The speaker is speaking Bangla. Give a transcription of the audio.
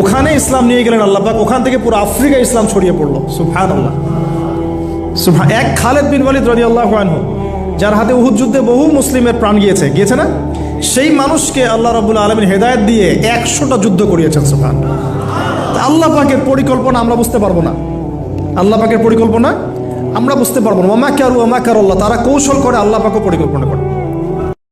ওখানে ইসলাম নিয়ে গেলেন আল্লাপাক ওখান থেকে পুরো আফ্রিকা ইসলাম ছড়িয়ে পড়ল। সুফান আল্লাহ এক খালেদ বিন ওয়ালিদ রদি আল্লাহ যার হাতে উহুদ যুদ্ধে বহু মুসলিমের প্রাণ গিয়েছে। গিয়েছে না? সেই মানুষকে আল্লাহ রবুল্লা আলমিন হেদায়ত দিয়ে একশোটা যুদ্ধ করিয়েছেন সুফান আল্লাহ পাকের পরিকল্পনা আমরা বুঝতে পারব না। আল্লাহ পাকের পরিকল্পনা আমরা বুঝতে পারব না। ওমা কারু ওমা কার আল্লাহ তারা কৌশল করে আল্লাহ পাকও পরিকল্পনা করে।